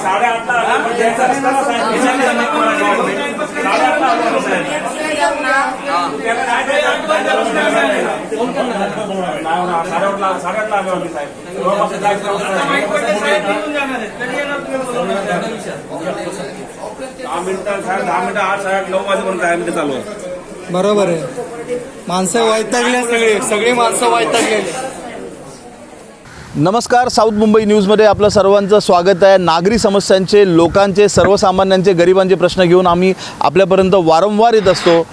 साडेआठला साडेआठला साडेआठला आलो आम्ही साहेब. होतं. दहा मिनिटं साहेब दहा मिनिटं आठ साहेब नऊ वाजेपर्यंत आहे मिनिटं चालू आहे बरोबर आहे. माणसं वैतागली सगळी सगळी माणसं वैतागलेली. नमस्कार साऊथ मुंबई न्यूजमध्ये आपलं सर्वांचं स्वागत आहे. नागरी समस्यांचे लोकांचे सर्वसामान्यांचे गरिबांचे प्रश्न घेऊन आम्ही आपल्यापर्यंत वारंवार येत असतो.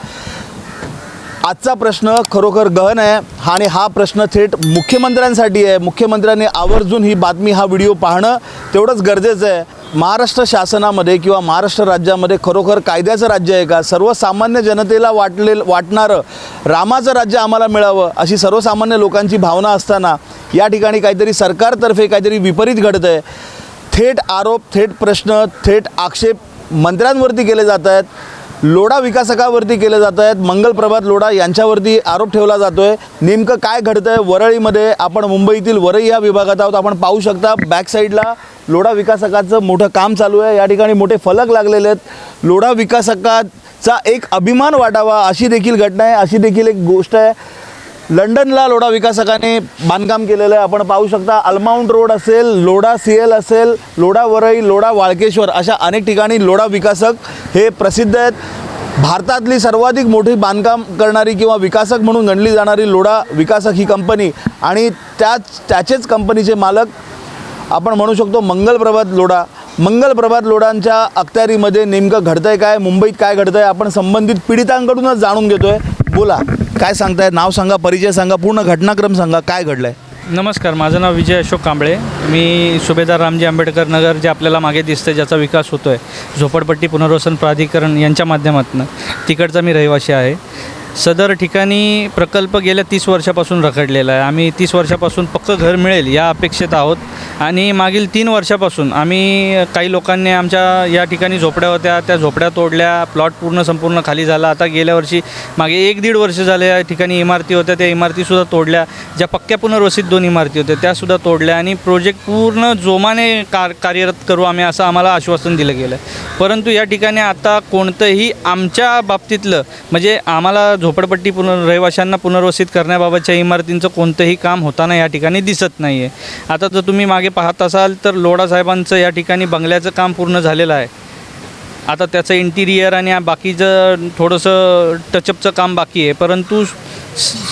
आजचा प्रश्न खरोखर गहन आहे आणि हा प्रश्न थेट मुख्यमंत्र्यांसाठी आहे. मुख्यमंत्र्यांनी आवर्जून ही बातमी हा व्हिडिओ पाहणं तेवढंच गरजेचं आहे. महाराष्ट्र शासनामध्ये किंवा महाराष्ट्र राज्यामध्ये खरोखर कायद्याचं राज्य आहे का? सर्वसामान्य जनतेला वाटले वाटणारं रामाचं राज्य आम्हाला मिळावं अशी सर्वसामान्य लोकांची भावना असताना या ठिकाणी काहीतरी सरकारतर्फे काहीतरी विपरीत घडतं आहे थेट आरोप थेट प्रश्न थेट आक्षेप मंत्र्यांवरती केले जात आहेत. लोढा विकासकावरती केले जात आहेत मंगल प्रभात लोढा यांच्यावरती आरोप ठेवला जातो आहे नेमकं काय घडतं आहे वरळीमध्ये आपण मुंबईतील वरई या विभागात आहोत. आपण पाहू शकता बॅक साईडला लोढा विकासकाचं मोठं काम चालू आहे. या ठिकाणी मोठे फलक लागलेले आहेत. लोढा विकासकाचा एक अभिमान वाटावा अशी देखील घटना आहे. अशी देखील एक गोष्ट आहे. लंडनला लोढा विकासकाने बांधकाम केलेलं आहे. आपण पाहू शकता अल्माउंट रोड असेल लोढा सी एल असेल लोढा वरई लोढा वाळकेश्वर अशा अनेक ठिकाणी लोढा विकासक हे प्रसिद्ध आहेत. भारतातली सर्वाधिक मोठी बांधकाम करणारी किंवा विकासक म्हणून गणली जाणारी लोढा विकासक ही कंपनी आणि त्याच त्याचेच कंपनीचे मालक आपण म्हणू शकतो मंगल प्रभात लोढा मंगल प्रभात लोढांच्या अखत्यारीमध्ये नेमकं घडतंय काय मुंबईत काय घडतंय आपण संबंधित पीडितांकडूनच जाणून घेतोय. बोला काय सांगताय? नाव सांगा परिचय सांगा पूर्ण घटनाक्रम सांगा काय घडलंय? नमस्कार माझं नाव विजय अशोक कांबळे. मी सुभेदार रामजी आंबेडकर नगर जे आपल्याला मागे दिसतं ज्याचा विकास होतो आहे झोपडपट्टी पुनर्वसन प्राधिकरण यांच्या माध्यमातून. तिकडचा मी रहिवासी आहे. सदर ठिकाणी प्रकल्प गेल्या तीस वर्षापासून रखडलेला आहे. आम्ही तीस वर्षापासून फक्त घर मिळेल या अपेक्षेत आहोत. आणि मागील तीन वर्षापासून आम्ही काही लोकांनी आमच्या या ठिकाणी झोपड्या होत्या त्या झोपड्या तोडल्या प्लॉट पूर्ण संपूर्ण खाली झाला. आता गेल्या वर्षी मागे एक दीड वर्ष झाले या ठिकाणी इमारती होत्या त्या इमारतीसुद्धा तोडल्या. ज्या पक्क्या पुनर्वसित दोन इमारती होत्या त्यासुद्धा तोडल्या. आणि प्रोजेक्ट पूर्ण जोमाने कार कार्यरत करू आम्ही असं आम्हाला आश्वासन दिलं गेलं परंतु या ठिकाणी आता कोणतंही आमच्या बाबतीतलं म्हणजे आम्हाला झोपडपट्टी पुनर् रहिवाशांना पुनर्वसित करण्याबाबतच्या इमारतींचं कोणतंही काम होताना या ठिकाणी दिसत नाही आहे आता जर तुम्ही मागे पाहत असाल तर लोढा साहेबांचं या ठिकाणी बंगल्याचं काम पूर्ण झालेलं आहे. आता त्याचं इंटिरियर आणि बाकीचं थोडंसं टचअपचं काम बाकी आहे. परंतु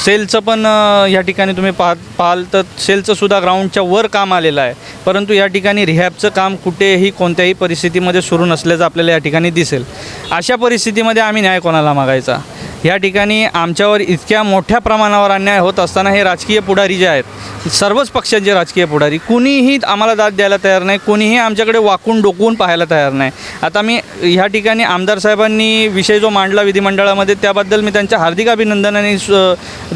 सेलचं पण या ठिकाणी तुम्ही पाहत पाहाल तर सेलचंसुद्धा ग्राउंडच्या वर काम आलेलं आहे. परंतु या ठिकाणी रिहॅबचं काम कुठेही कोणत्याही परिस्थितीमध्ये सुरू नसल्याचं आपल्याला या ठिकाणी दिसेल. अशा परिस्थितीमध्ये आम्ही न्याय कोणाला मागायचा? या ठिकाणी आमच्यावर इतक्या मोठ्या प्रमाणावर अन्याय होत असताना हे राजकीय पुढारी जे आहेत सर्वच पक्षांचे राजकीय पुढारी कुणीही आम्हाला दाद द्यायला तयार नाही कोणीही आमच्याकडे वाकून डोकवून पाहायला तयार नाही. आता मी ह्या ठिकाणी आमदार साहेबांनी विषय जो मांडला विधिमंडळामध्ये त्याबद्दल मी त्यांच्या हार्दिक अभिनंदन आणि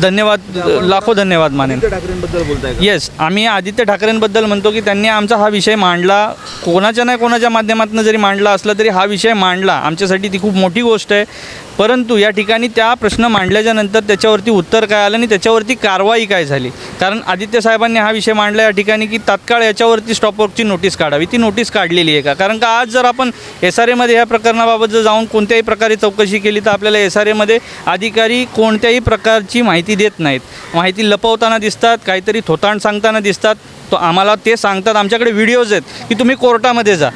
धन्यवाद लाखो धन्यवाद मानेन. ठाकरेंबद्दल बोलताय? येस आम्ही आदित्य ठाकरेंबद्दल म्हणतो की त्यांनी आमचा हा विषय मांडला. कोणाच्या नाही कोणाच्या माध्यमातून जरी मांडला असला तरी हा विषय मांडला. आमच्यासाठी ती खूप मोठी गोष्ट आहे. परंतु या ठिकाणी त्या प्रश्न मांडल्याच्या नंतर त्याच्यावरती उत्तर काय आलं आणि त्याच्यावरती कारवाई काय झाली? कारण आदित्य साहेबांनी हा विषय मांडला या ठिकाणी की तात्काळ याच्यावरती स्टॉपवर्कची नोटीस काढावी. ती नोटीस काढलेली आहे का? कारण का आज जर आपण एस आर एमध्ये या प्रकरणाबाबत जर जाऊन कोणत्याही प्रकारे चौकशी केली तर आपल्याला एस आर एमध्ये अधिकारी कोणत्याही प्रकारची माहिती देत नाहीत. माहिती लपवताना दिसतात काहीतरी थोतांड सांगताना दिसतात. तो आम्हाला ते सांगतात. आमच्याकडे व्हिडिओज आहेत की तुम्ही कोर्टामध्ये जा.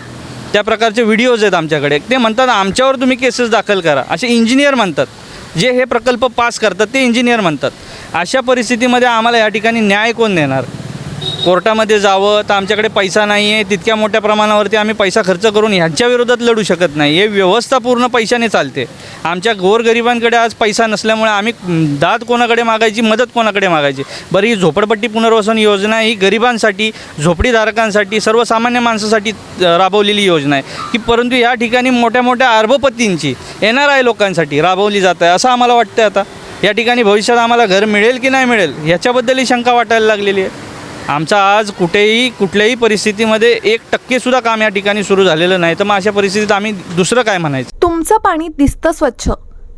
त्या प्रकारचे व्हिडिओज आहेत आमच्याकडे. ते म्हणतात आमच्यावर तुम्ही केसेस दाखल करा. असे इंजिनियर म्हणतात. जे हे प्रकल्प पास करतात ते इंजिनियर म्हणतात. अशा परिस्थितीमध्ये आम्हाला या ठिकाणी न्याय कोण देणार? कोर्टामध्ये जावं तर आमच्याकडे पैसा नाही आहे तितक्या मोठ्या प्रमाणावरती आम्ही पैसा खर्च करून ह्यांच्या विरोधात लढू शकत नाही. हे व्यवस्था पूर्ण पैशाने चालते. आमच्या गोरगरिबांकडे आज पैसा नसल्यामुळे आम्ही दात दाद कोणाकडे मागायची मदत कोणाकडे मागायची? बरं ही झोपडपट्टी पुनर्वसन योजना ही गरिबांसाठी झोपडीधारकांसाठी सर्वसामान्य माणसासाठी राबवलेली योजना आहे. की परंतु या ठिकाणी मोठ्या मोठ्या अर्भपतींची एन आर आय लोकांसाठी राबवली जात आहे असं आम्हाला वाटतं आता. या ठिकाणी भविष्यात आम्हाला घर मिळेल की नाही मिळेल ह्याच्याबद्दलही शंका वाटायला लागलेली आहे. आमचा आज कुठेही कुठल्याही परिस्थितीमध्ये एक टक्केसुद्धा काम या ठिकाणी सुरू झालेलं नाही. तर मग अशा परिस्थितीत आम्ही दुसरं काय म्हणायचं? तुमचं पाणी दिसतं स्वच्छ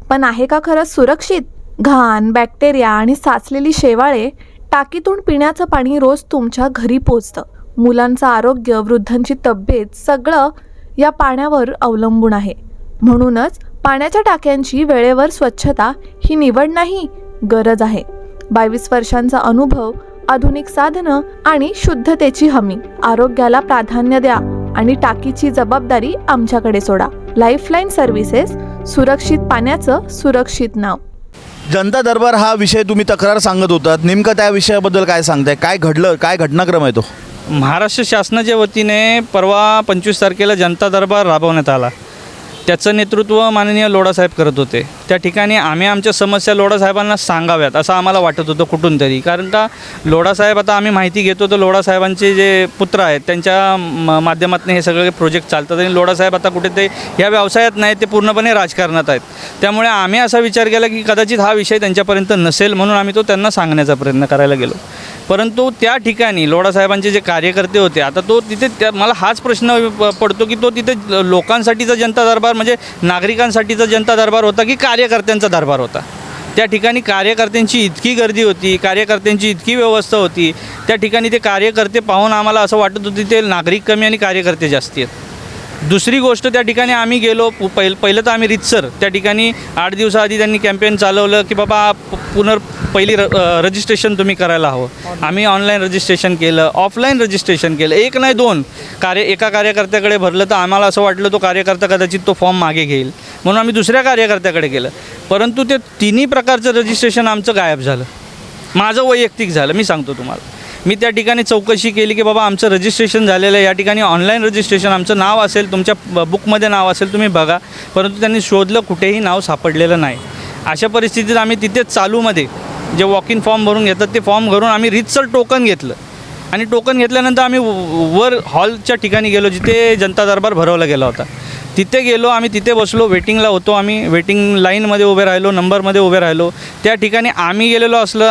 पण आहे का खरंच सुरक्षित? घाण बॅक्टेरिया आणि साचलेली शेवाळे टाकीतून पिण्याचं पाणी रोज तुमच्या घरी पोचतं. मुलांचं आरोग्य वृद्धांची तब्येत सगळं या पाण्यावर अवलंबून आहे. म्हणूनच पाण्याच्या टाक्यांची वेळेवर स्वच्छता ही निवड नाही गरज आहे. बावीस वर्षांचा अनुभव आधुनिक साधनं आणि शुद्धतेची हमी. आरोग्याला प्राधान्य द्या आणि टाकीची जबाबदारी आमच्याकडे सोडा. लाईफलाईन सर्व्हिसेस सुरक्षित पाण्याचं सुरक्षित नाव. जनता दरबार हा विषय तुम्ही तक्रार सांगत होतात. नेमकं त्या विषयाबद्दल काय सांगताय? काय घडलं? काय घटनाक्रम आहे तो? महाराष्ट्र शासनाच्या वतीने परवा पंचवीस तारखेला जनता दरबार राबवण्यात आला. त्याचं नेतृत्व माननीय लोढासाहेब करत होते. त्या ठिकाणी आम्ही आमच्या समस्या लोढासाहेबांना सांगाव्यात असं आम्हाला वाटत होतं कुठून तरी. कारण का लोढासाहेब आता आम्ही माहिती घेतो तर लोढासाहेबांचे जे पुत्र आहेत त्यांच्या म- माध्यमातून हे सगळे प्रोजेक्ट चालतात. आणि लोढासाहेब आता कुठे ते या व्यवसायात नाही ते पूर्णपणे राजकारणात आहेत. त्यामुळे आम्ही असा विचार केला की कदाचित हा विषय त्यांच्यापर्यंत नसेल म्हणून आम्ही तो त्यांना सांगण्याचा प्रयत्न करायला गेलो. परंतु त्या ठिकाणी लोढासाहेबांचे जे कार्यकर्ते होते आता तो तिथे त्या मला हाच प्रश्न प- पडतो की तो तिथे लोकांसाठीचा जनता दरबार म्हणजे नागरिकांसाठीचा जनता दरबार होता की कार्यकर्त्यांचा दरबार होता? त्या ठिकाणी कार्यकर्त्यांची इतकी गर्दी होती कार्यकर्त्यांची इतकी व्यवस्था होती त्या ठिकाणी ते कार्यकर्ते पाहून आम्हाला असं वाटत होतं ते नागरिक कमी आणि कार्यकर्ते जास्ती आहेत. दुसरी गोष्ट त्या ठिकाणी आम्ही गेलो पु- पहिल पहिलं तर आम्ही रितसर. त्या ठिकाणी आठ दिवसाआधी त्यांनी कॅम्पेन चालवलं की बाबा पुनर् पहिली र रजिस्ट्रेशन तुम्ही करायला हवं. आम्ही ऑनलाईन रजिस्ट्रेशन केलं ऑफलाईन रजिस्ट्रेशन केलं. एक नाही दोन. कार्य एका कार्यकर्त्याकडे भरलं तर आम्हाला असं वाटलं तो कार्यकर्ता कदाचित तो फॉर्म मागे घेईल. म्हणून आम्ही दुसऱ्या कार्यकर्त्याकडे केलं. परंतु ते तिन्ही प्रकारचं रजिस्ट्रेशन आमचं गायब झालं. माझं वैयक्तिक झालं. मी सांगतो तुम्हाला. मी त्या ठिकाणी चौकशी केली की बाबा आमचं रजिस्ट्रेशन झालेलं आहे. या ठिकाणी ऑनलाईन रजिस्ट्रेशन आमचं नाव असेल तुमच्या ब- बुकमध्ये नाव असेल तुम्ही बघा. परंतु त्यांनी शोधलं कुठेही नाव सापडलेलं नाही. अशा परिस्थितीत आम्ही तिथेच चालूमध्ये जे वॉक इन फॉर्म भरून घेतात ते फॉर्म भरून आम्ही रितसर टोकन घेतलं. आणि टोकन घेतल्यानंतर आम्ही व- वर हॉलच्या ठिकाणी गेलो जिथे जनता दरबार भरवला गेला होता. तिथे गेलो आम्ही तिथे बसलो वेटिंगला होतो आम्ही. वेटिंग लाईनमध्ये उभे राहिलो नंबरमध्ये उभे राहिलो. त्या ठिकाणी आम्ही गेलेलो असलं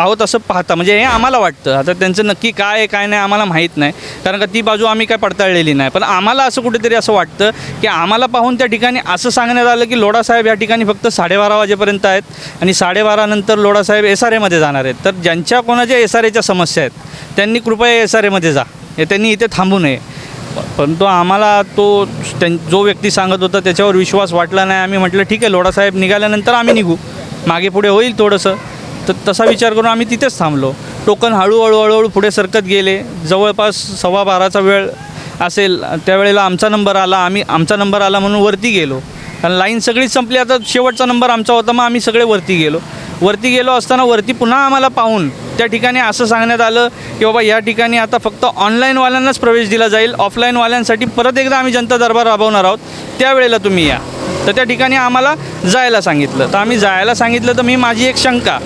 आहोत असं पाहता. म्हणजे हे आम्हाला वाटतं. आता त्यांचं नक्की काय आहे काय नाही आम्हाला माहीत नाही. कारण का ती बाजू आम्ही काय पडताळलेली नाही. पण आम्हाला असं कुठेतरी असं वाटतं की आम्हाला पाहून त्या ठिकाणी असं सांगण्यात आलं की लोढासाहेब या ठिकाणी फक्त साडेबारा वाजेपर्यंत आहेत. आणि साडेबारानंतर लोडासाहेब लोढासाहेब एस आर एमध्ये जाणार आहेत. तर ज्यांच्या कोणाच्या एस आर एच्या समस्या आहेत त्यांनी कृपया एस आर एमध्ये जा त्यांनी इथे थांबू नये. परंतु आम्हाला तो त्यां जो व्यक्ती सांगत होता त्याच्यावर विश्वास वाटला नाही. आम्ही म्हटलं ठीक आहे लोढासाहेब निघाल्यानंतर आम्ही निघू. मागे पुढे होईल थोडंसं. तर तसा विचार करून आम्ही तिथेच थांबलो. टोकन हळूहळू हळूहळू पुढे सरकत गेले. जवळपास सव्वा बाराचा वेळ असेल त्यावेळेला आमचा नंबर आला. आम्ही आमचा नंबर आला म्हणून वरती गेलो. कारण लाईन सगळीच संपली. आता शेवटचा नंबर आमचा होता मग आम्ही सगळे वरती गेलो. वरती गेलो असताना वरती पुन्हा आम्हाला पाहून त्या ठिकाणी असं सांगण्यात आलं की बाबा या ठिकाणी आता फक्त ऑनलाईनवाल्यांनाच प्रवेश दिला जाईल. ऑफलाईनवाल्यांसाठी परत एकदा आम्ही जनता दरबार राबवणार आहोत. त्यावेळेला तुम्ही या. तर त्या ठिकाणी आम्हाला जायला सांगितलं. तर आम्ही जायला सांगितलं तर मी माझी एक शंका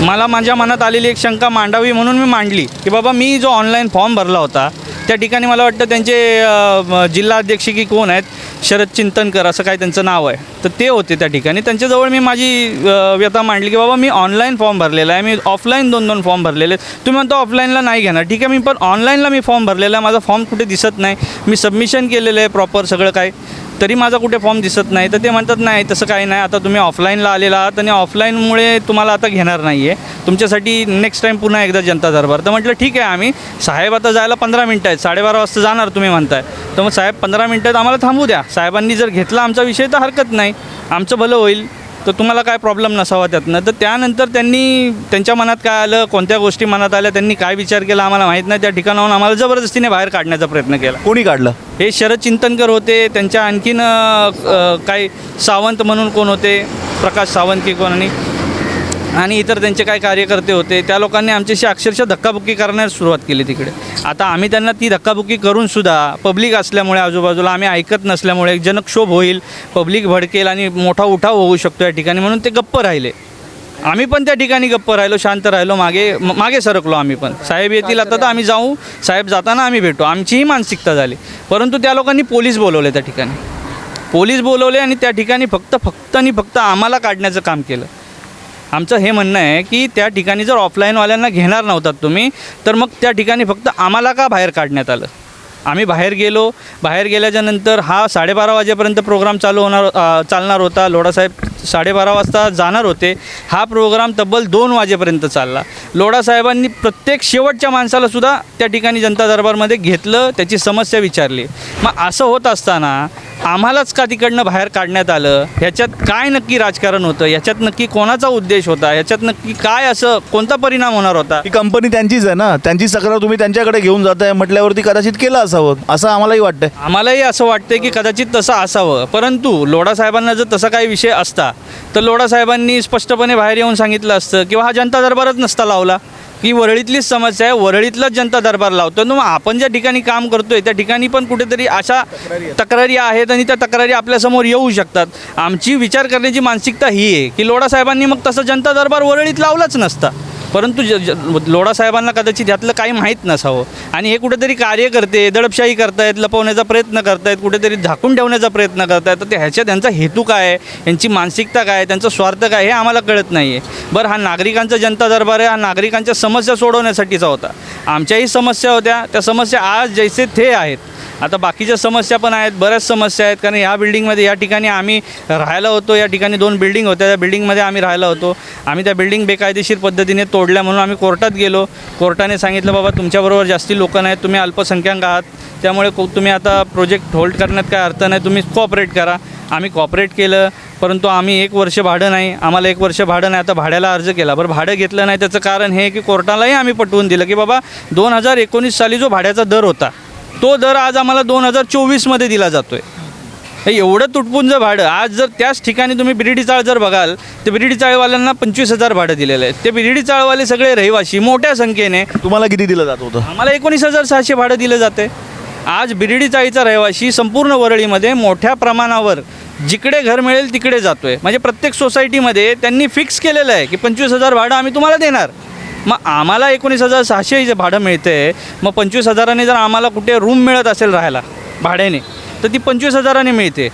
मला माझ्या मनात आलेली एक शंका मांडावी म्हणून मी मांडली की बाबा मी जो ऑनलाईन फॉर्म भरला होता त्या ठिकाणी मला वाटतं त्यांचे जिल्हाध्यक्ष की कोण आहेत शरद चिंतनकर असं काय त्यांचं नाव आहे. तर ते होते त्या ठिकाणी. त्यांच्याजवळ मी माझी व्यथा मांडली की बाबा मी ऑनलाईन फॉर्म भरलेला आहे. मी ऑफलाईन दोन दोन फॉर्म भरलेले आहेत. तुम्ही म्हणता ऑफलाईनला नाही घेणार. ठीक आहे मी पण ऑनलाईनला मी फॉर्म भरलेला आहे. माझा फॉर्म कुठे दिसत नाही. मी सबमिशन केलेलं आहे प्रॉपर सगळं काय तरी माझा कुठे फॉर्म दिसत नाही. तर ते म्हणतात नाही तसं काही नाही. आता तुम्ही ऑफलाईनला आलेला आहात आणि ऑफलाईनमुळे तुम्हाला आता घेणार नाही आहे तुमच्यासाठी नेक्स्ट टाईम पुन्हा एकदा जनता दरबार. तर म्हटलं ठीक आहे आम्ही साहेब आता जायला पंधरा मिनटं आहेत. साडेबारा वाजता जाणार तुम्ही म्हणताय. तर मग साहेब पंधरा मिनटात आम्हाला थांबू द्या. साहेबांनी जर घेतला आमचा विषय तर हरकत नाही. आमचं भलं होईल. तर तुम्हाला काय प्रॉब्लेम नसावा त्यातनं तर त्यानंतर त्यांनी त्यांच्या मनात काय आलं कोणत्या गोष्टी मनात आल्या त्यांनी काय विचार केला आम्हाला माहीत नाही त्या ठिकाणाहून आम्हाला जबरदस्तीने बाहेर काढण्याचा प्रयत्न केला. कोणी काढलं? हे शरद चिंतनकर होते त्यांच्या आणखीन काही सावंत म्हणून कोण होते? प्रकाश सावंत की कोणी आणि आणि इतर त्यांचे काय कार्यकर्ते होते त्या लोकांनी आमच्याशी अक्षरशः धक्काबुक्की करण्यास सुरुवात केली तिकडे. आता आम्ही त्यांना ती धक्काबुक्की करून सुद्धा पब्लिक असल्यामुळे आजूबाजूला आम्ही ऐकत नसल्यामुळे जनक्षोभ होईल पब्लिक भडकेल आणि मोठा उठाव होऊ शकतो या ठिकाणी म्हणून ते गप्प राहिले. आम्ही पण त्या ठिकाणी गप्प राहिलो शांत राहिलो मागे मागे सरकलो आम्ही पण. साहेब येतील आता तर आम्ही जाऊ साहेब जाताना आम्ही भेटू. आमचीही मानसिकता झाली. परंतु त्या लोकांनी पोलीस बोलवले त्या ठिकाणी. पोलीस बोलवले आणि त्या ठिकाणी फक्त फक्त आणि फक्त आम्हाला काढण्याचं काम केलं. आमचं हे म्हणणं आहे की त्या ठिकाणी जर ऑफलाईनवाल्यांना घेणार नव्हतात तुम्ही तर मग त्या ठिकाणी फक्त आम्हाला का बाहेर काढण्यात आलं? आम्ही बाहेर गेलो. बाहेर गेल्याच्यानंतर हा साडेबारा वाजेपर्यंत प्रोग्राम चालू होणार चालणार होता. लोढासाहेब साडेबारा वाजता जाणार होते. हा प्रोग्राम तब्बल दोन वाजेपर्यंत चालला. लोढासाहेबांनी प्रत्येक शेवटच्या माणसालासुद्धा त्या ठिकाणी जनता दरबारमध्ये घेतलं त्याची समस्या विचारली. मग असं होत असताना आम्हालाच का तिकडनं बाहेर काढण्यात आलं? ह्याच्यात काय नक्की राजकारण होतं? ह्याच्यात नक्की कोणाचा उद्देश होता? ह्याच्यात नक्की काय असं कोणता परिणाम होणार होता? ही कंपनी त्यांचीच आहे ना. त्यांची तक्रार तुम्ही त्यांच्याकडे घेऊन जाताय म्हटल्यावरती कदाचित केलं असावं? असं आम्हालाही वाटतंय. आम्हालाही असं वाटतं की कदाचित तसं असावं. परंतु लोढा साहेबांना जर तसा काही विषय असता तर लोढा साहेबांनी स्पष्टपणे बाहेर येऊन सांगितलं असतं किंवा हा जनता दरबारच नसता लावला. की वरळीतलीच समस्या आहे. वरळीतलाच जनता दरबार लावतो. मग आपण ज्या ठिकाणी काम करतोय त्या ठिकाणी पण कुठेतरी अशा तक्रारी आहेत आणि त्या तक्रारी आपल्यासमोर येऊ शकतात. आमची विचार करण्याची मानसिकता ही आहे की लोढा साहेबांनी मग तसं जनता दरबार वरळीत लावलाच नसता. परंतु ज ज लोढा साहेबांना कदाचित यातलं काही माहीत नसावं. आणि हे कुठेतरी कार्य करते दडपशाही करतायत लपवण्याचा प्रयत्न करतायत कुठेतरी झाकून ठेवण्याचा प्रयत्न करतायत. तर ह्याच्या त्यांचा हेतू काय आहे? यांची मानसिकता काय आहे? त्यांचा स्वार्थ काय हे आम्हाला कळत नाही आहे बरं हा नागरिकांचा जनता दरबार आहे. हा नागरिकांच्या समस्या सोडवण्यासाठीचा होता. आमच्याही समस्या होत्या. त्या समस्या आज जैसे थे आहेत. आता बाकीच्या समस्या पण आहेत बऱ्याच समस्या आहेत. कारण ह्या बिल्डिंगमध्ये या ठिकाणी आम्ही राहायला होतो. या ठिकाणी दोन बिल्डिंग होत्या. त्या बिल्डिंगमध्ये आम्ही राहायला होतो. आम्ही त्या बिल्डिंग बेकायदेशीर पद्धतीने तोडल्या म्हणून आम्ही कोर्टात गेलो. कोर्टाने सांगितलं बाबा तुमच्याबरोबर जास्ती लोक नाहीत. तुम्ही अल्पसंख्याक आहात. त्यामुळे को तुम्ही आता प्रोजेक्ट होल्ड करण्यात काय अर्थ नाही. तुम्ही कॉपरेट करा. आम्ही कॉपरेट केलं. परंतु आम्ही एक वर्ष भाडं नाही. आम्हाला एक वर्ष भाडं नाही. आता भाड्याला अर्ज केला. बरं भाडं घेतलं नाही. त्याचं कारण हे की कोर्टालाही आम्ही पटवून दिलं की बाबा दोन हजार एकोणीस साली जो भाड्याचा दर होता तो दर आज आम्हाला दोन हजार चोवीसमध्ये दिला जातो आहे हे एवढं तुटपुंज भाडं आज जर त्याच ठिकाणी तुम्ही बिर्डी चाळ जर बघाल तर बिर्डी चाळवाल्यांना पंचवीस हजार भाडं दिलेलं आहे ते बिर्डी चाळवाले सगळे रहिवासी मोठ्या संख्येने. तुम्हाला किती दिलं जात होतं? आम्हाला एकोणीस हजार सहाशे भाडं दिलं जाते आज बिर्डी चाळीचा रहिवासी संपूर्ण वरळीमध्ये मोठ्या प्रमाणावर जिकडे घर मिळेल तिकडे जातो आहे म्हणजे प्रत्येक सोसायटीमध्ये त्यांनी फिक्स केलेलं आहे की पंचवीस हजार भाडं आम्ही तुम्हाला देणार. मग आम्हाला एकोणीस हजार सहाशे जे भाडं मिळते. मग पंचवीस हजाराने जर आम्हाला कुठे रूम मिळत असेल राहायला भाड्याने तर ती पंचवीस हजाराने मिळते.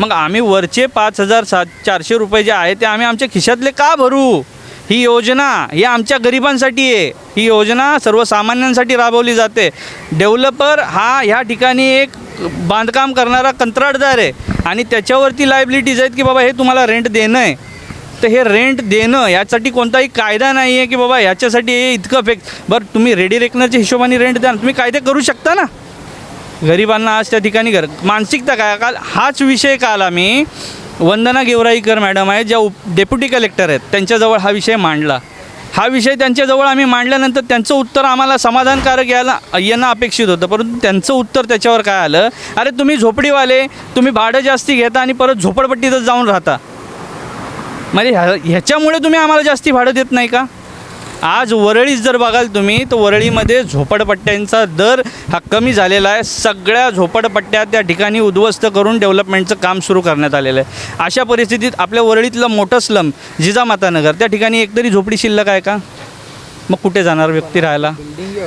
मग आम्ही वरचे पाच हजार सात चारशे रुपये जे आहे ते आम्ही आमच्या खिशातले का भरू? ही योजना ही आमच्या गरिबांसाठी आहे. ही योजना सर्वसामान्यांसाठी राबवली जाते. डेव्हलपर हा ह्या ठिकाणी एक बांधकाम करणारा कंत्राटदार आहे. आणि त्याच्यावरती लायबिलिटीज आहेत की बाबा हे तुम्हाला रेंट देणं आहे. तर हे रेंट देणं यासाठी कोणताही कायदा नाही आहे की बाबा याच्यासाठी हे इतकं फेक बरं तुम्ही रेडी रेकनरच्या हिशोबाने रेंट द्या तुम्ही कायदे करू शकता ना. गरिबांना आज त्या ठिकाणी घर मानसिकता काय? काल हाच विषय काल आम्ही वंदना गेवराईकर मॅडम आहेत ज्या उप डेप्युटी कलेक्टर आहेत त्यांच्याजवळ हा विषय मांडला. हा विषय त्यांच्याजवळ आम्ही मांडल्यानंतर त्यांचं उत्तर आम्हाला समाधानकारक यायला यांना अपेक्षित होतं. परंतु त्यांचं उत्तर त्याच्यावर काय आलं? अरे तुम्ही झोपडीवाले तुम्ही भाडं जास्ती घेता आणि परत झोपडपट्टीतच जाऊन राहता. म्हणजे ह्या ह्याच्यामुळे तुम्ही आम्हाला जास्ती भाडं देत नाही का? आज वरळीच जर बघाल तुम्ही तर वरळीमध्ये झोपडपट्ट्यांचा दर हा कमी झालेला आहे. सगळ्या झोपडपट्ट्या त्या ठिकाणी उद्ध्वस्त करून डेव्हलपमेंटचं काम सुरू करण्यात आलेलं आहे. अशा परिस्थितीत आपल्या वरळीतलं मोठं स्लम जिजामातानगर त्या ठिकाणी एकतरी झोपडी शिल्लक आहे का? मग कुठे जाणार व्यक्ती राहायला?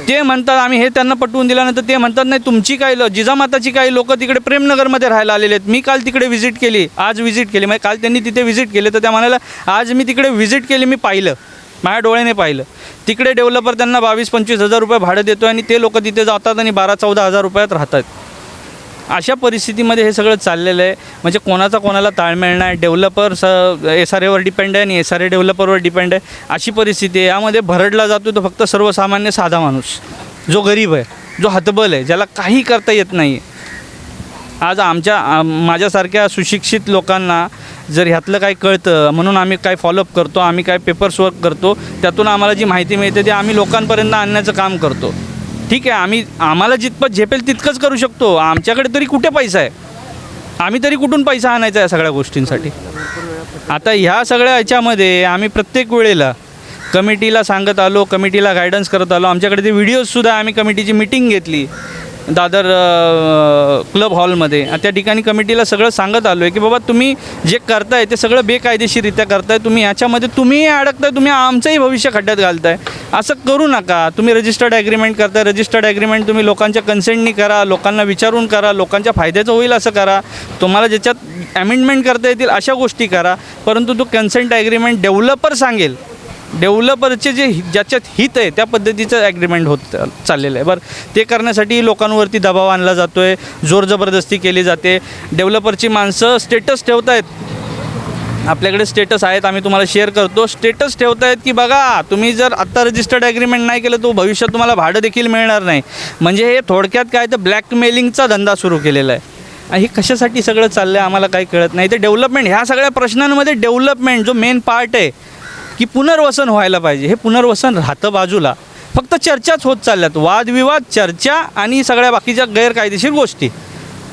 ते म्हणतात आम्ही हे त्यांना पटवून दिल्यानंतर ते म्हणतात नाही तुमची काही जिजामाताची काही लोक तिकडे प्रेमनगरमध्ये राहायला आलेले आहेत. मी काल तिकडे व्हिजिट केली. आज व्हिजिट केली. म्हणजे काल त्यांनी तिथे व्हिजिट केली तर त्या म्हणाल्या आज मी तिकडे व्हिजिट केली मी पाहिलं. माझ्या डोळ्याने पाहिलं. तिकडे डेव्हलपर त्यांना बावीस पंचवीस हजार रुपये भाडं देतो आणि ते लोक तिथे जातात आणि बारा चौदा हजार रुपयात राहतात अशा परिस्थितीमध्ये हे सगळं चाललेलं आहे. म्हणजे कोणाचा कोणाला ताळमेळ नाही. डेव्हलपर स एस आर एवर डिपेंड आहे आणि एस आर ए डेव्हलपरवर डिपेंड आहे. अशी परिस्थिती आहे. यामध्ये भरडला जातो तो फक्त सर्वसामान्य साधा माणूस. जो गरीब आहे जो हतबल आहे ज्याला काही करता येत नाही आज आमच्या माझ्यासारख्या सुशिक्षित लोकांना जर ह्यातलं काही कळतं म्हणून आम्ही काय फॉलोअप करतो आम्ही काय पेपर्स वर्क करतो त्यातून आम्हाला जी माहिती मिळते ती आम्ही लोकांपर्यंत आणण्याचं काम करतो. ठीक आहे आम्ही आम्हाला जितपत झेपेल तितकंच करू शकतो. आमच्याकडे तरी कुठे पैसा आहे? आम्ही तरी कुठून पैसा आणायचा या सगळ्या गोष्टींसाठी? आता ह्या सगळ्या ह्याच्यामध्ये आम्ही प्रत्येक वेळेला कमिटीला सांगत आलो कमिटीला गायडन्स करत आलो. आमच्याकडे ते व्हिडिओजसुद्धा आम्ही कमिटीची मिटिंग घेतली. दादर क्लब हॉलमध्ये. त्या ठिकाणी कमिटीला सगळं सांगत आलो आहे की बाबा तुम्ही जे करताय ते सगळं बेकायदेशीररित्या करताय. तुम्ही याच्यामध्ये तुम्हीही अडकताय तुम्ही आमचंही भविष्य खड्ड्यात घालताय. असं करू नका. तुम्ही रजिस्टर्ड ॲग्रीमेंट करताय रजिस्टर्ड ॲग्रीमेंट तुम्ही लोकांच्या कन्सेंटनी करा लोकांना विचारून करा लोकांच्या फायद्याचं होईल असं करा. तुम्हाला ज्याच्यात ॲमेंडमेंट करता येतील अशा गोष्टी करा. परंतु तो कन्सेंट ॲग्रीमेंट डेव्हलपर सांगेल. डेव्हलपरचे जे ज्याच्यात हित आहे त्या पद्धतीचं ॲग्रीमेंट होत चाललेलं आहे. बरं ते करण्यासाठी लोकांवरती दबाव आणला जातो आहे जोर जबरदस्ती केली जाते. डेव्हलपरची माणसं स्टेटस ठेवत आहेत आपल्याकडे स्टेटस आहेत आम्ही तुम्हाला शेअर करतो. स्टेटस ठेवतायत की बघा तुम्ही जर आत्ता रजिस्टर्ड ॲग्रीमेंट नाही केलं तो भविष्यात तुम्हाला भाडं देखील मिळणार नाही. म्हणजे हे थोडक्यात काय तर ब्लॅकमेलिंगचा धंदा सुरू केलेला आहे. हे कशासाठी सगळं चाललं आहे आम्हाला काही कळत नाही. ते डेव्हलपमेंट ह्या सगळ्या प्रश्नांमध्ये डेव्हलपमेंट जो मेन पार्ट आहे की पुनर्वसन व्हायला पाहिजे. हे पुनर्वसन राहतं बाजूला. फक्त चर्चाच होत चालल्यात. वादविवाद चर्चा आणि सगळ्या बाकीच्या गैरकायदेशीर गोष्टी.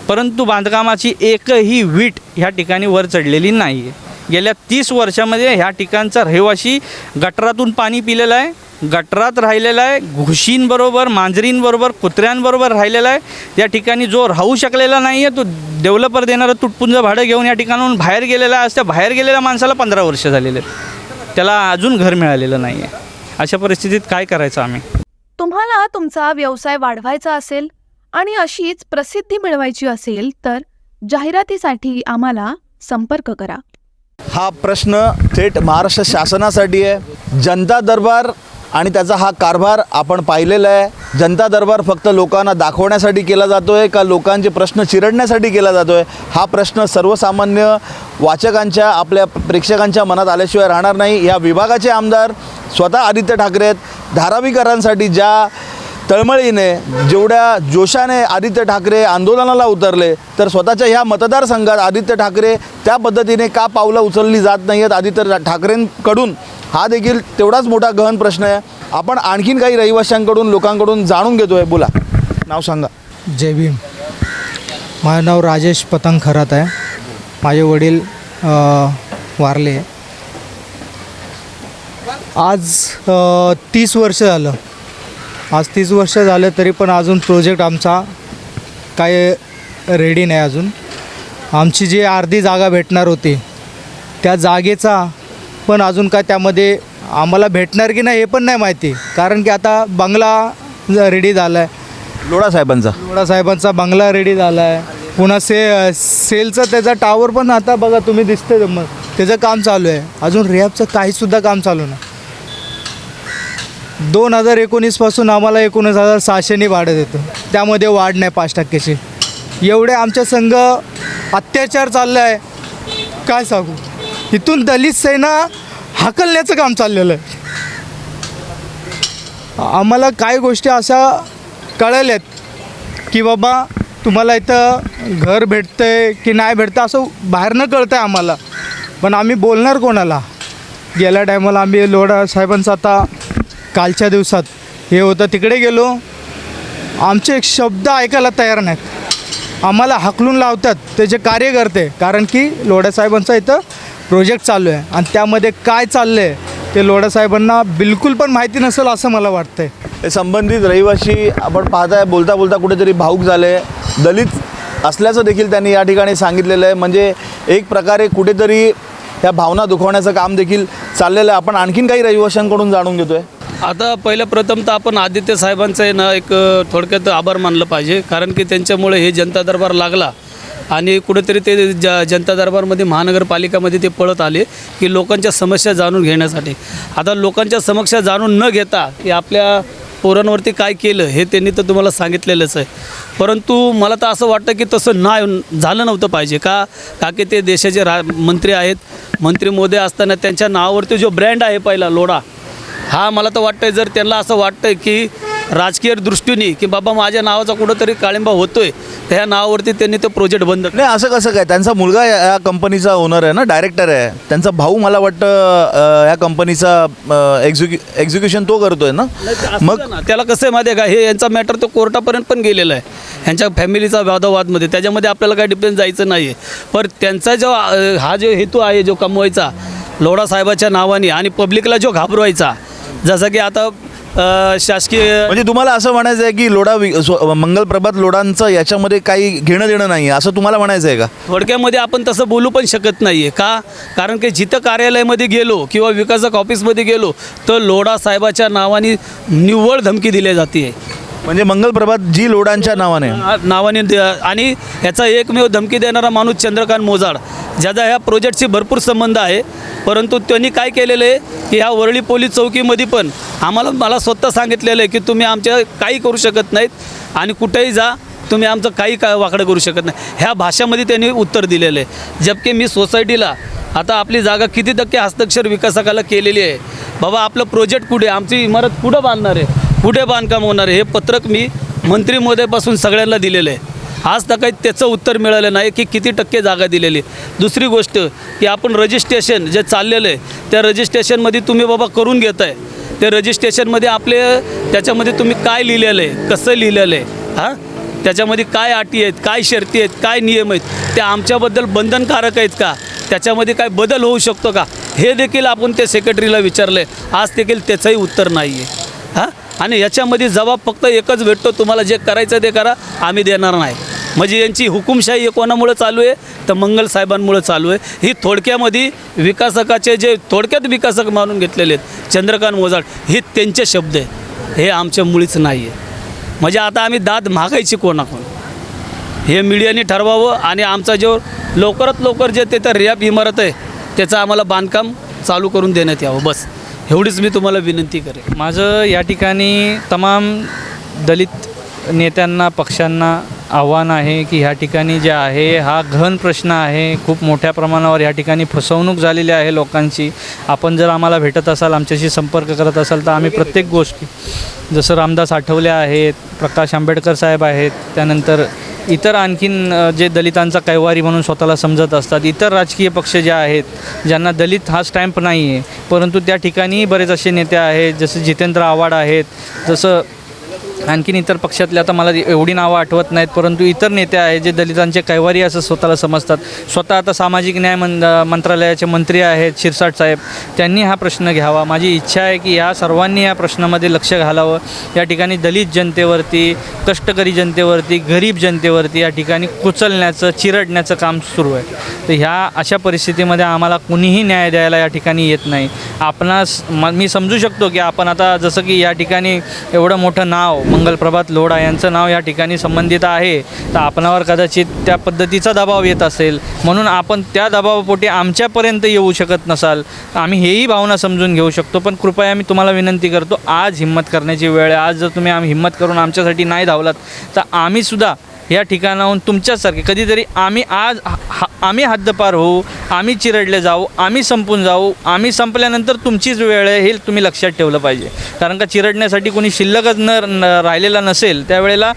परंतु बांधकामाची एकही वीट ह्या ठिकाणी वर चढलेली नाही आहे गेल्या तीस वर्षामध्ये ह्या ठिकाणचा रहिवाशी गटरातून पाणी पिलेलं आहे. गटरात राहिलेला आहे. घुशींबरोबर मांजरींबरोबर कुत्र्यांबरोबर राहिलेला आहे. या ठिकाणी जो राहू शकलेला नाही आहे तो डेव्हलपर देणारं तुटपुंज भाडं घेऊन या ठिकाणाहून बाहेर गेलेला आहे. त्या बाहेर गेलेल्या माणसाला पंधरा वर्ष झालेले आहेत. त्याला अजून घर मिळालेलं नाही आहे अशा परिस्थितीत काय करायचं आम्ही? तुम्हाला तुमचा व्यवसाय वाढवायचा असेल आणि अशीच प्रसिद्धी मिळवायची असेल तर जाहिरातीसाठी आम्हाला संपर्क करा. हा प्रश्न थेट महाराष्ट्र शासनासाठी आहे. जनता दरबार आणि त्याचा हा कारभार आपण पाहिलेला आहे. जनता दरबार फक्त लोकांना दाखवण्यासाठी केला जातो आहे का लोकांचे प्रश्न चिरडण्यासाठी केला जातो आहे हा प्रश्न सर्वसामान्य वाचकांच्या आपल्या प्रेक्षकांच्या मनात आल्याशिवाय राहणार नाही. या विभागाचे आमदार स्वतः आदित्य ठाकरे आहेत. धारावीकरांसाठी ज्या तळमळीने जेवढ्या जोशाने आदित्य ठाकरे आंदोलनाला उतरले तर स्वतःच्या ह्या मतदारसंघात आदित्य ठाकरे त्या पद्धतीने का पावलं उचलली जात नाही आहेत आदित्य ठाकरेंकडून हा देखील तेवढाच मोठा गहन प्रश्न आहे. आपण आणखीन काही रहिवाशांकडून लोकांकडून जाणून घेतो आहे बोला. नाव सांगा. जय भीम. माझं नाव राजेश पतंग खरात आहे. माझे वडील वारले आज तीस वर्ष झालं. आज तीस वर्ष झालं तरी पण अजून प्रोजेक्ट आमचा काय रेडी नाही अजून. आमची जी अर्धी जागा भेटणार होती त्या जागेचा पण अजून काय त्यामध्ये आम्हाला भेटणार की नाही हे पण नाही माहिती. कारण की आता बंगला रेडी झाला आहे लोढा साहेबांचा. लोढा साहेबांचा बंगला रेडी झाला आहे पुन्हा से सेलचा त्याचा टावर पण आता बघा तुम्ही दिसतंय मग त्याचं काम चालू आहे. अजून रिहॅबचं काहीसुद्धा काम चालू नाही. दोन हजार एकोणीसपासून आम्हाला एकोणीस हजार सहाशेने भाडं देतो त्यामध्ये वाढ नाही पाच टक्क्याची एवढे आमच्या संघ अत्याचार चालला आहे. काय सांगू? इथून दलित सेना हाकलण्याचं काम चाललेलं आहे. आम्हाला काही गोष्टी अशा कळल्यात की बाबा तुम्हाला इथं घर भेटतं आहे की नाही भेटतं असं बाहेरनं कळतं आहे आम्हाला. पण आम्ही बोलणार कोणाला? गेल्या टायमाला आम्ही लोढा साहेबांचा आता कालच्या दिवसात. हे होतं तिकडे गेलो. आमचे एक शब्द ऐकायला तयार नाहीत. आम्हाला हाकलून लावतात. त्याचे कार्यकर्ते कारण की लोढ्यासाहेबांचा इथं प्रोजेक्ट चालू आहे. आणि त्यामध्ये काय चाललं आहे ते लोढ्यासाहेबांना बिलकुल पण माहिती नसेल असं मला वाटतंय. आहे संबंधित रहिवाशी आपण पाहताय बोलता बोलता कुठेतरी भाऊक झाले. दलित असल्याचं देखील त्यांनी या ठिकाणी सांगितलेलं आहे. म्हणजे एक प्रकारे कुठेतरी ह्या भावना दुखवण्याचं काम देखील चाललेलं आहे. आपण आणखीन काही रहिवाशांकडून जाणून घेतोय. आता पहिलं प्रथम तर आपण आदित्य साहेबांचं आहे ना एक थोडक्यात आभार मानलं पाहिजे. कारण की त्यांच्यामुळे हे जनता दरबार लागला आणि कुठेतरी ते ज जनता दरबारमध्ये महानगरपालिकामध्ये ते पळत आले की लोकांच्या समस्या जाणून घेण्यासाठी. आता लोकांच्या समस्या जाणून न घेता की आपल्या पोरांवरती काय केलं हे त्यांनी तर तुम्हाला सांगितलेलंच आहे. परंतु मला तर असं वाटतं की तसं नाही झालं नव्हतं पाहिजे. का? का की ते देशाचे रा मंत्री आहेत. मंत्री मोदी असताना त्यांच्या नावावरती जो ब्रँड आहे पहिला लोढा हा मला तर वाटतंय जर त्यांना असं वाटतंय की राजकीय दृष्टीने की बाबा माझ्या नावाचा कुठंतरी काळिंबा होतोय तर ह्या नावावरती त्यांनी तो प्रोजेक्ट बंद नाही असं कसं काय? त्यांचा मुलगा या या कंपनीचा ओनर आहे ना डायरेक्टर आहे. त्यांचा भाऊ मला वाटतं अं, या कंपनीचा एक्झिक्यु एक्झिक्युशन तो करतोय ना? मग मग त्याला कसं आहे माहिती आहे का? हे यांचा मॅटर तो कोर्टापर्यंत पण गेलेला आहे. ह्यांच्या फॅमिलीचा वादवादमध्ये त्याच्यामध्ये आपल्याला काही डिफरन्स जायचं नाही आहे पण त्यांचा जो अ, हा जो हेतू आहे जो कमवायचा लोढा साहेबाच्या नावाने आणि पब्लिकला जो घाबरवायचा जसं की आता अ, शासकीय म्हणजे तुम्हाला असं म्हणायचं आहे की लोढा वि- स्व- मंगल प्रभात लोढांचं याच्यामध्ये काही घेणं देणं नाही आहे असं तुम्हाला म्हणायचं आहे का? थोडक्यामध्ये आपण तसं बोलू पण शकत नाही आहे का? कारण की जिथं कार्यालयामध्ये गेलो किंवा विकासक ऑफिसमध्ये गेलो तर लोढा साहेबाच्या नावाने निव्वळ धमकी दिली जाते म्हणजे मंगल प्रभात जी लोडांच्या नावाने. नावाने द- आणि ह्याचा एकमेव धमकी देणारा माणूस चंद्रकांत मोजाड ज्याचा ह्या प्रोजेक्टशी भरपूर संबंध आहे. परंतु त्यांनी काय केलेलं आहे की ह्या वरळी पोलीस चौकीमध्ये पण आम्हाला मला स्वतः सांगितलेलं आहे की तुम्ही आमच्या काही करू शकत नाहीत आणि कुठेही जा. तुम्ही आमचं काही काय वाकडं करू शकत नाही. ह्या भाषामध्ये त्यांनी उत्तर दिलेलं आहे. जबकी मी सोसायटीला आता आपली जागा किती टक्के हस्ताक्षर विकासकाला केलेली आहे? बाबा आपलं प्रोजेक्ट कुठे आमची इमारत कुठं बांधणार आहे? कुठे बांधकाम होणार आहे? हे पत्रक मी मंत्री महोदयापासून सगळ्यांना दिलेलं आहे. आज तर काही त्याचं उत्तर मिळालं नाही की किती टक्के जागा दिलेली दुसरी गोष्ट की आपण रजिस्ट्रेशन जे चाललेलं आहे त्या रजिस्ट्रेशनमध्ये तुम्ही बाबा करून घेत आहे ते रजिस्ट्रेशनमध्ये आपले त्याच्यामध्ये तुम्ही काय लिहिलेलं आहे? कसं लिहिलेलं आहे? हां? त्याच्यामध्ये काय अटी आहेत काय शर्ती आहेत काय नियम आहेत ते आमच्याबद्दल बंधनकारक आहेत का? त्याच्यामध्ये काय बदल होऊ शकतो का? हे देखील आपण ते सेक्रेटरीला विचारलं आहे आज देखील त्याचंही उत्तर नाही आहे हां? आणि याच्यामध्ये जबाब फक्त एकच भेटतो तुम्हाला जे करायचं ते करा आम्ही देणार नाही. म्हणजे यांची हुकुमशाही हे कोणामुळं चालू आहे? तर मंगल साहेबांमुळं चालू आहे. ही थोडक्यामध्ये विकासकाचे जे थोडक्यात विकासक मानून घेतलेले आहेत चंद्रकांत मोजाड हे त्यांचे शब्द आहे हे आमच्या मुळीच नाही आहे म्हणजे आता आम्ही दाद मागायची कोणाकोण हे मीडियाने ठरवावं आणि आमचा जो लवकरात लवकर जे ते तर रॅप इमारत आहे त्याचं आम्हाला बांधकाम चालू करून देण्यात यावं. बस. एवढीच मी तुम्हाला विनंती करेन. माझं या ठिकाणी तमाम दलित नेत्यांना पक्षांना आव्हान आहे की ह्या ठिकाणी जे आहे हा गहन प्रश्न आहे. खूप मोठ्या प्रमाणावर या ठिकाणी फसवणूक झालेली आहे लोकांची. आपण जर आम्हाला भेटत असाल आमच्याशी संपर्क करत असाल तर आम्ही प्रत्येक गोष्टी जसं रामदास आठवले आहेत प्रकाश आंबेडकर साहेब आहेत त्यानंतर इतर आणखीन जे दलितांचा कैवारी म्हणून स्वतःला समजत असतात इतर राजकीय पक्ष जे आहेत ज्यांना दलित हा स्टॅम्प नाही आहे परंतु त्या ठिकाणी बरेच असे नेते आहेत जसं जितेंद्र आव्हाड आहेत जसं आणखीन इतर पक्षातले आता मला एवढी नावं आठवत नाहीत परंतु इतर नेते आहेत जे दलितांचे कैवारी असं स्वतःला समजतात. स्वतः आता सामाजिक न्याय मन मंत्रालयाचे मंत्री आहेत शिरसाट साहेब. त्यांनी हा प्रश्न घ्यावा. माझी इच्छा आहे की या सर्वांनी या प्रश्नामध्ये लक्ष घालावं. या ठिकाणी दलित जनतेवरती कष्टकरी जनतेवरती गरीब जनतेवरती या ठिकाणी कुचलण्याचं चिरडण्याचं काम सुरू आहे. तर ह्या अशा परिस्थितीमध्ये आम्हाला कुणीही न्याय द्यायला या ठिकाणी येत नाही. आपणास मी समजू शकतो की आपण आता जसं की या ठिकाणी एवढं मोठं नाव मंगलप्रभात लोढा यांचं नाव या ठिकाणी संबंधित आहे. तर आपणावर कदाचित त्या पद्धतीचा दबाव येत असेल. म्हणून आपण त्या दबावापोटी आमच्यापर्यंत येऊ शकत नसाल. आम्ही हेही भावना समजून घेऊ शकतो. पण कृपया मी तुम्हाला विनंती करतो आज हिंमत करण्याची वेळ आहे. आज जर तुम्ही आम्ही हिंमत करून आमच्यासाठी नाही धावलात तर आम्हीसुद्धा या ठिकाणाहून तुमच्यासारखे कधीतरी आम्ही आज हा- आम्ही हद्दपार होऊ आम्ही चिरडले जाऊ आम्ही संपून जाऊ आम्ही संपल्यानंतर तुमचीच वेळ आहे हे तुम्ही लक्षात ठेवलं पाहिजे. कारण का चिरडण्यासाठी कोणी शिल्लकच न राहिलेला नसेल त्यावेळेला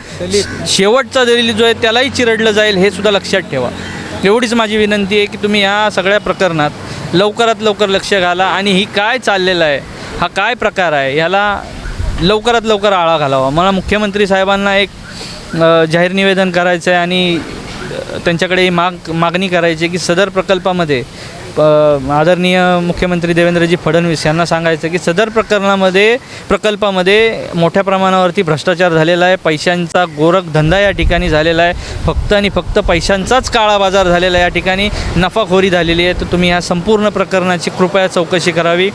शेवटचा दलित जो आहे त्यालाही चिरडलं जाईल हे सुद्धा लक्षात ठेवा. एवढीच माझी विनंती आहे की तुम्ही या सगळ्या प्रकरणात लवकरात लवकर लक्ष घाला आणि ही काय चाललेलं आहे हा काय प्रकार आहे ह्याला लवकरात लवकर आळा घालावा. मला मुख्यमंत्री साहेबांना एक जाहीर निवेदन करायचं आहे आणि त्यांच्याकडे माग मागणी करायची आहे की सदर प्रकल्पामध्ये आदरणीय मुख्यमंत्री देवेंद्रजी फडणवीस यांना सांगायचं की सदर प्रकरणामध्ये प्रकल्पामध्ये मोठ्या प्रमाणावरती भ्रष्टाचार झालेला आहे पैशांचा गोरख धंदा या ठिकाणी झालेला आहे फक्त आणि फक्त पैशांचाच काळा बाजार झालेला आहे या ठिकाणी नफाखोरी झालेली आहे. तर तुम्ही ह्या संपूर्ण प्रकरणाची कृपया चौकशी करावी.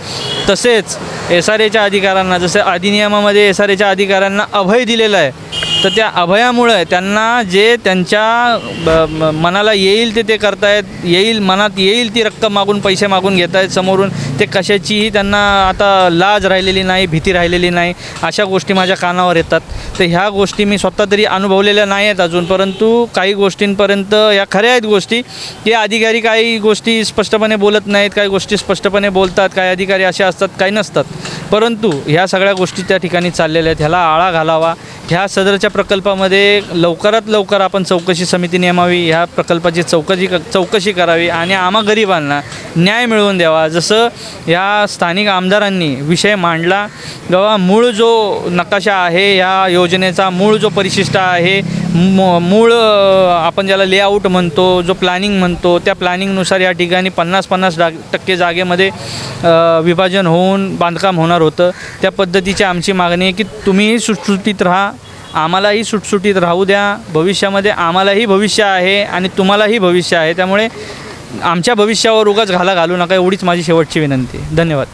तसेच एस आर एच्या अधिकाऱ्यांना जसं अधिनियमामध्ये एस आर एच्या अधिकाऱ्यांना अभय दिलेलं आहे तर त्या अभयामुळे त्यांना जे त्यांच्या ब- म- मनाला येईल ते ते करतायत येईल मनात येईल ती रक्कम मागून पैसे मागून घेत आहेत समोरून ते कशाचीही त्यांना आता लाज राहिलेली नाही भीती राहिलेली नाही. अशा गोष्टी माझ्या कानावर येतात. तर ह्या गोष्टी मी स्वतः तरी अनुभवलेल्या नाही आहेत अजून परंतु काही गोष्टींपर्यंत या खऱ्या आहेत गोष्टी की अधिकारी काही गोष्टी स्पष्टपणे बोलत नाहीत काही गोष्टी स्पष्टपणे बोलतात काही अधिकारी असे असतात काही नसतात. परंतु ह्या सगळ्या गोष्टी त्या ठिकाणी चाललेल्या आहेत. ह्याला आळा घालावा. ह्या सदरच्या प्रकल्पामध्ये लवकरात लवकर आपण चौकशी समिती नेमावी ह्या प्रकल्पाची चौकशी चौकशी करावी आणि आम्हा गरिबांना न्याय मिळवून द्यावा. जसं या स्थानिक आमदारांनी विषय मांडला जेव्हा मूळ जो नकाशा आहे या योजनेचा मूळ जो परिशिष्ट आहे मूळ आपण ज्याला लेआउट म्हणतो जो प्लॅनिंग म्हणतो त्या प्लॅनिंगनुसार या ठिकाणी पन्नास पन्नास डा टक्के जागेमध्ये विभाजन होऊन बांधकाम होणार होतं. त्या पद्धतीची आमची मागणी आहे की तुम्हीही सुटसुटीत राहा आम्हालाही सुटसुटीत राहू द्या. भविष्यामध्ये आम्हालाही भविष्य आहे आणि तुम्हालाही भविष्य आहे. त्यामुळे आमच्या भविष्यावर उगाच घाला घालू नका एवढीच माझी शेवटची विनंती. धन्यवाद.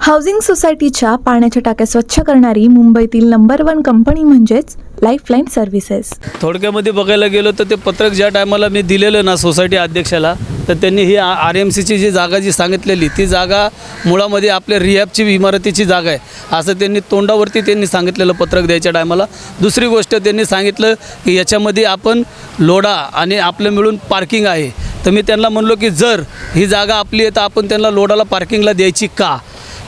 हाऊसिंग सोसायटीच्या पाण्याच्या टाक्या स्वच्छ करणारी मुंबईतील नंबर वन कंपनी म्हणजेच लाईफलाईन सर्व्हिसेस थोडक्यामध्ये बघायला गेलो तर ते पत्रक ज्या टायमाला मी दिलेलं ना सोसायटी अध्यक्षाला तर त्यांनी ही आर एम सीची जी जागा जी सांगितलेली ती जागा मुळामध्ये आपल्या रिहॅबची इमारतीची जागा आहे. असं त्यांनी तोंडावरती त्यांनी सांगितलेलं पत्रक द्यायच्या टायमाला. दुसरी गोष्ट त्यांनी सांगितलं की याच्यामध्ये आपण लोढा आणि आपलं मिळून पार्किंग आहे. तर मी त्यांना म्हणलो की जर ही जागा आपली आहे तर आपण त्यांना लोडाला पार्किंगला द्यायची का?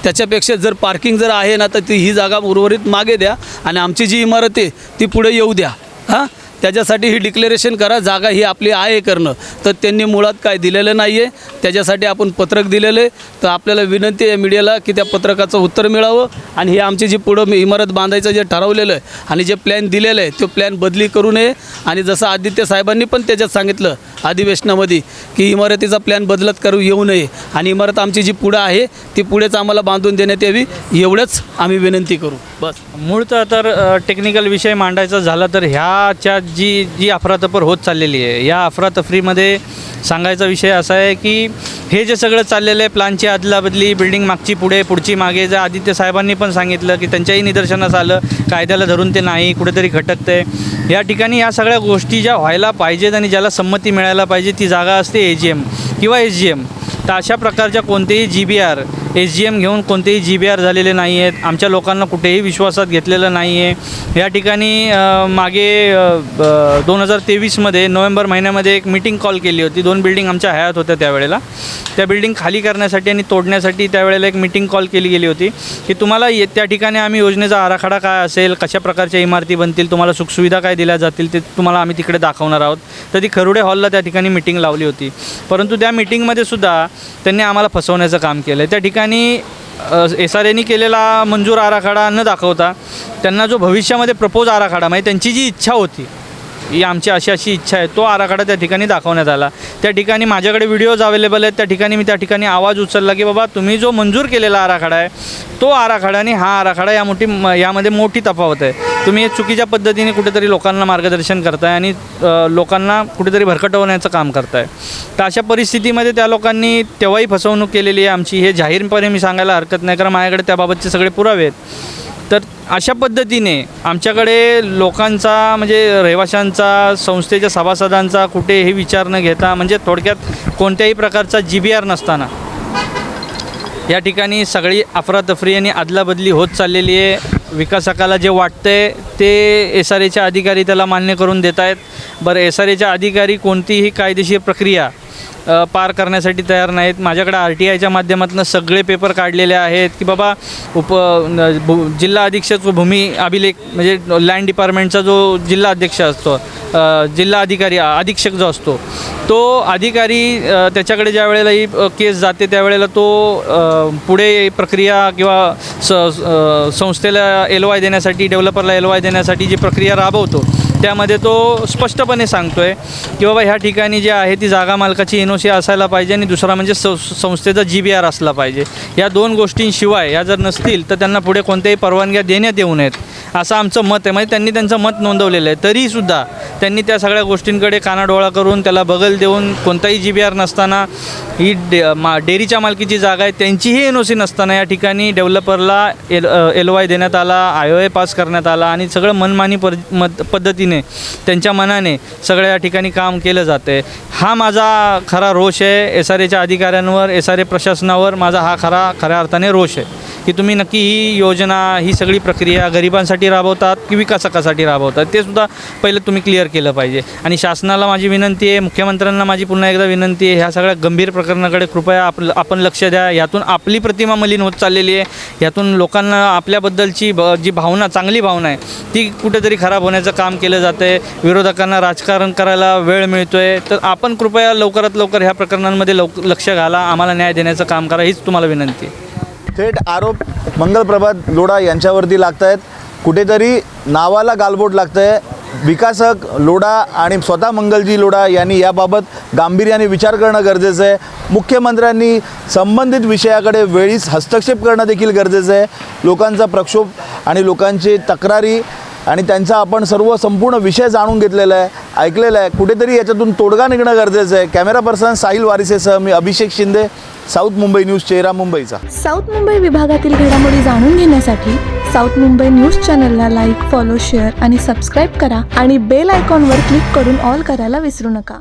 त्याच्यापेक्षा जर पार्किंग जर आहे ना तर ती ही जागा उर्वरित मागे द्या आणि आमची जी इमारत आहे ती पुढे येऊ द्या. हां? त्याच्यासाठी ही डिक्लेरेशन करा जागा ही आपली आहे करणं. तर त्यांनी मुळात काय दिलेलं नाही आहे त्याच्यासाठी आपण पत्रक दिलेलं आहे. तर आपल्याला विनंती आहे मीडियाला की त्या पत्रकाचं उत्तर मिळावं आणि ही आमची जी पुढं मी इमारत बांधायचं जे ठरवलेलं आहे आणि जे प्लॅन दिलेलं आहे तो प्लॅन बदली करू नये. आणि जसं आदित्य साहेबांनी पण त्याच्यात सांगितलं अधिवेशनामध्ये की इमारतीचा प्लॅन बदलत करू येऊ नये. आणि इमारत आमची जी पुढं आहे ती पुढेच आम्हाला बांधून देण्यात यावी एवढंच आम्ही विनंती करू. बस. मूळचा तर टेक्निकल विषय मांडायचा झाला तर ह्याच्या जी जी अफरातफर होत चाललेली आहे. या अफरातफरीमध्ये सांगायचा विषय असा आहे की हे जे सगळं चाललेलं आहे प्लानची अदलाबदली बिल्डिंग मागची पुढे पुढची मागे जे आदित्य साहेबांनी पण सांगितलं की त्यांच्याही निदर्शनास आलं कायद्याला धरून ते नाही कुठेतरी खटकतं आहे या ठिकाणी या सगळ्या गोष्टी ज्या व्हायला पाहिजेत आणि ज्याला संमती मिळायला पाहिजे ती जागा असते ए जी एम किंवा एस जी एम तर अशा प्रकारच्या कोणतेही G B R S G M घेऊन कोणतेही जी बी आर झालेले नाही आहेत. आमच्या लोकांना कुठेही विश्वासात घेतलेलं नाही आहे. या ठिकाणी मागे दोन हजार तेवीसमध्ये नोव्हेंबर महिन्यामध्ये एक मीटिंग कॉल केली होती. दोन बिल्डिंग आमच्या हयात होत्या त्यावेळेला. त्या बिल्डिंग खाली करण्यासाठी आणि तोडण्यासाठी त्यावेळेला एक मीटिंग कॉल केली गेली होती. की तुम्हाला ये त्या ठिकाणी आम्ही योजनेचा आराखडा काय असेल कशा प्रकारच्या इमारती बनतील तुम्हाला सुखसुविधा काय दिल्या जातील ते तुम्हाला आम्ही तिकडे दाखवणार आहोत. तर ती खरुडे हॉलला त्या ठिकाणी मिटिंग लावली होती. परंतु त्या मिटिंगमध्ये सुद्धा त्यांनी आम्हाला फसवण्याचं काम केलं. आहे त्या ठिकाणी एस आर एनी केलेला मंजूर आराखडा न दाखवता त्यांना जो भविष्यामध्ये प्रपोज आराखडा म्हणजे त्यांची जी इच्छा होती ही आमची अशी अशी इच्छा आहे. तो आराखडा त्या ठिकाणी दाखवण्यात आला. त्या ठिकाणी माझ्याकडे व्हिडिओज अवेलेबल आहेत. त्या ठिकाणी मी त्या ठिकाणी आवाज उचलला की बाबा तुम्ही जो मंजूर केलेला आराखडा आहे तो आराखडा आणि हा आराखडा या मोठी म- यामध्ये मोठी तफावत आहे. तुम्ही चुकीच्या पद्धतीने कुठेतरी लोकांना मार्गदर्शन करताय आणि लोकांना कुठेतरी भरकटवण्याचं काम करताय. तर अशा परिस्थितीमध्ये त्या लोकांनी तेव्हाही फसवणूक केलेली आहे. आमची हे जाहीरपणे मी सांगायला हरकत नाही कारण माझ्याकडे त्याबाबतचे सगळे पुरावे आहेत. तर अशा पद्धतीने आमच्याकडे लोकांचा म्हणजे रहिवाशांचा संस्थेच्या सभासदांचा कुठे हे विचार न घेता म्हणजे थोडक्यात कोणत्याही प्रकारचा जी बी आर नसताना या ठिकाणी सगळी अफरातफरी आणि अदलाबदली होत चाललेली आहे. विकासकाला जे वाटतंय ते एस आर एच्या अधिकारी त्याला मान्य करून देत आहेत बरं एस आर एच्या अधिकारी कोणतीही कायदेशीर प्रक्रिया पार करण्यासाठी तयार नाहीत. माझ्याकडे आर टी आयच्या माध्यमातून सगळे पेपर काढलेले आहेत की बाबा उप भू जिल्हा अधीक्षक व भूमी अभिलेख म्हणजे लँड डिपार्टमेंटचा जो जिल्हा अध्यक्ष असतो जिल्हा अधिकारी अधीक्षक जो असतो तो अधिकारी त्याच्याकडे ज्या वेळेला ही केस जाते त्यावेळेला तो पुढे प्रक्रिया किंवा स संस्थेला एल वाय देण्यासाठी डेव्हलपरला एल वाय देण्यासाठी जी प्रक्रिया राबवतो त्यामध्ये तो स्पष्टपणे सांगतो आहे की बाबा ह्या ठिकाणी जे आहे ती जागा मालकाची एन ओ सी असायला पाहिजे आणि दुसरा म्हणजे सं संस्थेचा जी बी आर असला पाहिजे. या दोन गोष्टींशिवाय या जर नसतील तर त्यांना पुढे कोणत्याही परवानग्या देण्यात येऊ नयेत. असं आमचं मत आहे. म्हणजे त्यांनी त्यांचं मत नोंदवलेलं आहे. तरीसुद्धा त्यांनी त्या सगळ्या गोष्टींकडे कानाडोळा करून त्याला बगल देऊन कोणताही जी बी आर नसताना ही डे मा डेअरीच्या मालकीची जागा आहे. त्यांचीही एन ओ सी नसताना या ठिकाणी डेव्हलपरला एल एल वाय देण्यात आला आय ओ ए पास करण्यात आला आणि सगळं मनमानी पर मत पद्धतीने त्यांच्या मनाने सगळ्या या ठिकाणी काम केलं जाते. हा माझा खरा रोष आहे. एस आर एच्या अधिकाऱ्यांवर एस आर ए प्रशासनावर माझा हा खरा खऱ्या अर्थाने रोष आहे. की तुम्ही नक्की ही योजना ही सगळी प्रक्रिया गरिबांसाठी राबवतात की विकासकासाठी राबवतात? ते सुद्धा पहिलं तुम्ही क्लिअर केलं पाहिजे. आणि शासनाला माझी विनंती आहे मुख्यमंत्र्यांना माझी पुन्हा एकदा विनंती आहे ह्या सगळ्या गंभीर प्रकरणाकडे कृपया आप आपण लक्ष द्या. यातून आपली प्रतिमा मलिन होत चाललेली आहे. यातून लोकांना आपल्याबद्दलची ब जी भावना चांगली भावना आहे ती कुठेतरी खराब होण्याचं काम केलं जातं आहे विरोधकांना राजकारण करायला वेळ मिळतो आहे तर आपण कृपया लवकरात लवकर ह्या प्रकरणांमध्ये लवक लक्ष घाला. आम्हाला न्याय देण्याचं काम करा हीच तुम्हाला विनंती आहे. थेट आरोप मंगलप्रभात लोढा यांच्यावरती लागत आहेत कुठेतरी नावाला गालबोट लागतं आहे विकासक लोढा आणि स्वतः मंगलजी लोढा यांनी याबाबत गांभीर्याने विचार करणं गरजेचं आहे. मुख्यमंत्र्यांनी संबंधित विषयाकडे वेळीच हस्तक्षेप करणं देखील गरजेचं आहे. लोकांचा प्रक्षोभ आणि लोकांची तक्रारी आणि त्यांचा आपण सर्व संपूर्ण विषय जाणून घेतलेला आहे ऐकलेला आहे. कुठेतरी याच्यातून तोडगा निघणं गरजेचं आहे. कॅमेरा पर्सन साहिल वारिसेसह मी अभिषेक शिंदे साऊथ मुंबई न्यूज चेहरा मुंबईचा. साऊथ मुंबई विभागातील घडामोडी जाणून घेण्यासाठी साऊथ मुंबई न्यूज चॅनलला लाईक फॉलो शेअर आणि सबस्क्राईब करा आणि बेल आयकॉनवर क्लिक करून ऑल करायला विसरू नका.